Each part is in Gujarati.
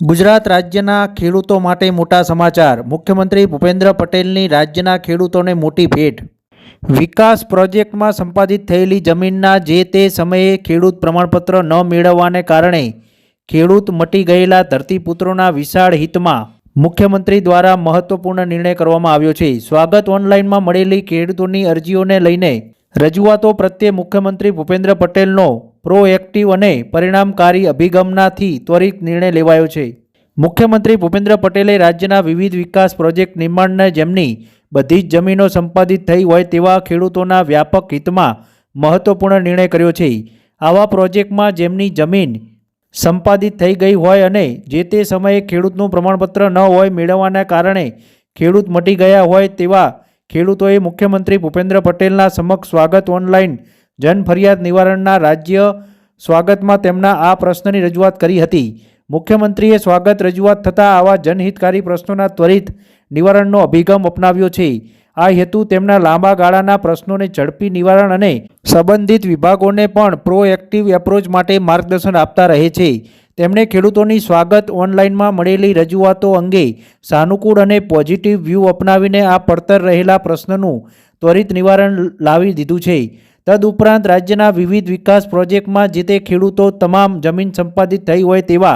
ગુજરાત રાજ્યના ખેડૂતો માટે મોટા સમાચાર. મુખ્યમંત્રી ભૂપેન્દ્ર પટેલની રાજ્યના ખેડૂતોને મોટી ભેટ. વિકાસ પ્રોજેક્ટમાં સંપાદિત થયેલી જમીનના જે તે સમયે ખેડૂત પ્રમાણપત્ર ન મેળવવાને કારણે ખેડૂત મટી ગયેલા ધરતીપુત્રોના વિશાળ હિતમાં મુખ્યમંત્રી દ્વારા મહત્વપૂર્ણ નિર્ણય કરવામાં આવ્યો છે. સ્વાગત ઓનલાઈનમાં મળેલી ખેડૂતોની અરજીઓને લઈને રજૂઆતો પ્રત્યે મુખ્યમંત્રી ભૂપેન્દ્ર પટેલનો પ્રોએક્ટિવ અને પરિણામકારી અભિગમનાથી ત્વરિત નિર્ણય લેવાયો છે. મુખ્યમંત્રી ભૂપેન્દ્ર પટેલે રાજ્યના વિવિધ વિકાસ પ્રોજેક્ટ નિર્માણને જેમની બધી જ જમીનો સંપાદિત થઈ હોય તેવા ખેડૂતોના વ્યાપક હિતમાં મહત્વપૂર્ણ નિર્ણય કર્યો છે. આવા પ્રોજેક્ટમાં જેમની જમીન સંપાદિત થઈ ગઈ હોય અને જે તે સમયે ખેડૂતનું પ્રમાણપત્ર ન હોય મેળવવાના કારણે ખેડૂત મટી ગયા હોય તેવા ખેડૂતોએ મુખ્યમંત્રી ભૂપેન્દ્ર પટેલના સમક્ષ સ્વાગત ઓનલાઈન જન ફરિયાદ નિવારણના રાજ્ય સ્વાગતમાં તેમના આ પ્રશ્નની રજૂઆત કરી હતી. મુખ્યમંત્રીએ સ્વાગત રજૂઆત થતાં આવા જનહિતકારી પ્રશ્નોના ત્વરિત નિવારણનો અભિગમ અપનાવ્યો છે. આ હેતુ તેમના લાંબા ગાળાના પ્રશ્નોને ઝડપી નિવારણ અને સંબંધિત વિભાગોને પણ પ્રોએક્ટિવ એપ્રોચ માટે માર્ગદર્શન આપતા રહે છે. તેમણે ખેડૂતોની સ્વાગત ઓનલાઈનમાં મળેલી રજૂઆતો અંગે સાનુકૂળ અને પોઝિટિવ વ્યૂ અપનાવીને આ પડતર રહેલા પ્રશ્નનું ત્વરિત નિવારણ લાવી દીધું છે. તદઉપરાંત રાજ્યના વિવિધ વિકાસ પ્રોજેક્ટમાં જે તે ખેડૂતો તમામ જમીન સંપાદિત થઈ હોય તેવા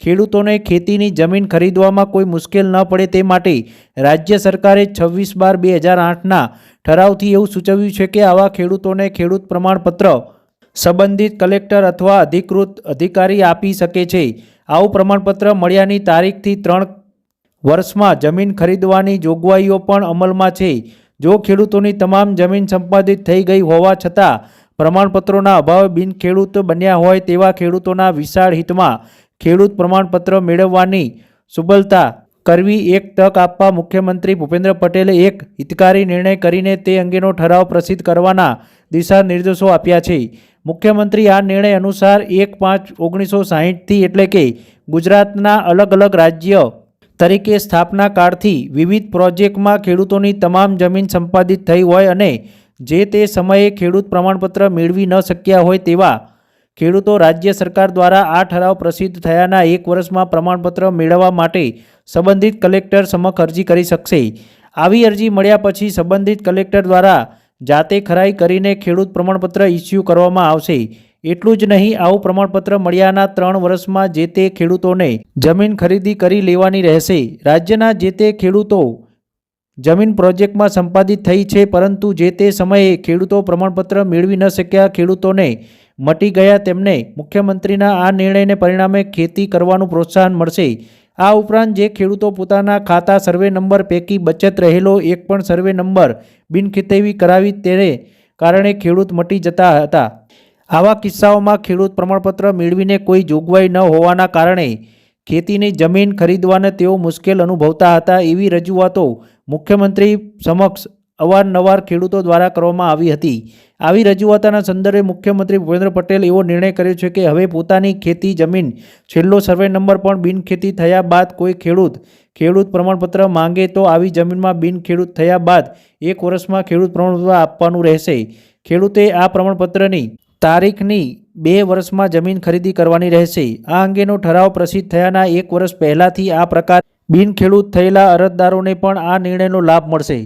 ખેડૂતોને ખેતીની જમીન ખરીદવામાં કોઈ મુશ્કેલ ન પડે તે માટે રાજ્ય સરકારે છવ્વીસ બાર બે હજાર આઠના ઠરાવથી એવું સૂચવ્યું છે કે આવા ખેડૂતોને ખેડૂત પ્રમાણપત્ર સંબંધિત કલેક્ટર અથવા અધિકૃત અધિકારી આપી શકે છે. આવું પ્રમાણપત્ર મળ્યાની તારીખથી ત્રણ વર્ષમાં જમીન ખરીદવાની જોગવાઈઓ પણ અમલમાં છે. જો ખેડૂતોની તમામ જમીન સંપાદિત થઈ ગઈ હોવા છતાં પ્રમાણપત્રોના અભાવે બિનખેડૂત બન્યા હોય તેવા ખેડૂતોના વિશાળ હિતમાં ખેડૂત પ્રમાણપત્ર મેળવવાની સુબલતા કરવી એક તક આપવા મુખ્યમંત્રી ભૂપેન્દ્ર પટેલે એક હિતકારી નિર્ણય કરીને તે અંગેનો ઠરાવ પ્રસિદ્ધ કરવાના દિશા નિર્દેશો આપ્યા છે. મુખ્યમંત્રી આ નિર્ણય અનુસાર એક પાંચ ઓગણીસો સાહીઠથી એટલે કે ગુજરાતના અલગ અલગ રાજ્ય તરીકે સ્થાપના કાળથી વિવિધ પ્રોજેક્ટમાં ખેડૂતોની તમામ જમીન સંપાદિત થઈ હોય અને જે તે સમયે ખેડૂત પ્રમાણપત્ર મેળવી ન શક્યા હોય તેવા ખેડૂતો રાજ્ય સરકાર દ્વારા આ ઠરાવ પ્રસિદ્ધ થયાના એક વર્ષમાં પ્રમાણપત્ર મેળવવા માટે સંબંધિત કલેક્ટર સમક્ષ અરજી કરી શકશે. આવી અરજી મળ્યા પછી સંબંધિત કલેક્ટર દ્વારા જાતે ખરાઈ કરીને ખેડૂત પ્રમાણપત્ર ઇસ્યુ કરવામાં આવશે. એટલું જ નહીં, આવું પ્રમાણપત્ર મળ્યાના ત્રણ વર્ષમાં જે તે ખેડૂતોને જમીન ખરીદી કરી લેવાની રહેશે. રાજ્યના જે તે ખેડૂતો જમીન પ્રોજેક્ટમાં સંપાદિત થઈ છે, પરંતુ જે તે સમયે ખેડૂતો પ્રમાણપત્ર મેળવી ન શક્યા ખેડૂતોને મટી ગયા, તેમને મુખ્યમંત્રીના આ નિર્ણયને પરિણામે ખેતી કરવાનું પ્રોત્સાહન મળશે. આ ઉપરાંત જે ખેડૂતો પોતાના ખાતા સર્વે નંબર પૈકી બચત રહેલો એક પણ સર્વે નંબર બિનખેતેવી કરાવી તેને કારણે ખેડૂત મટી જતા હતા. આવા કિસ્સાઓમાં ખેડૂત પ્રમાણપત્ર મેળવીને કોઈ જોગવાઈ ન હોવાના કારણે ખેતીની જમીન ખરીદવાને તેઓ મુશ્કેલ અનુભવતા હતા એવી રજૂઆતો મુખ્યમંત્રી સમક્ષ અવારનવાર ખેડૂતો દ્વારા કરવામાં આવી હતી. આવી રજૂઆતના સંદર્ભે મુખ્યમંત્રી ભૂપેન્દ્ર પટેલ એવો નિર્ણય કર્યો છે કે હવે પોતાની ખેતી જમીન, છેલ્લો સર્વે નંબર પણ બિનખેતી થયા બાદ કોઈ ખેડૂત ખેડૂત પ્રમાણપત્ર માંગે તો આવી જમીનમાં બિનખેડૂત થયા બાદ એક વર્ષમાં ખેડૂત પ્રમાણપત્ર આપવાનું રહેશે. ખેડૂતે આ પ્રમાણપત્રની તારીખની બે વર્ષમાં જમીન ખરીદી કરવાની રહેશે. આ અંગેનો ઠરાવ પ્રસિદ્ધ થયાના એક વર્ષ પહેલાંથી આ પ્રકાર બિનખેડૂત થયેલા અરજદારોને પણ આ નિર્ણયનો લાભ મળશે.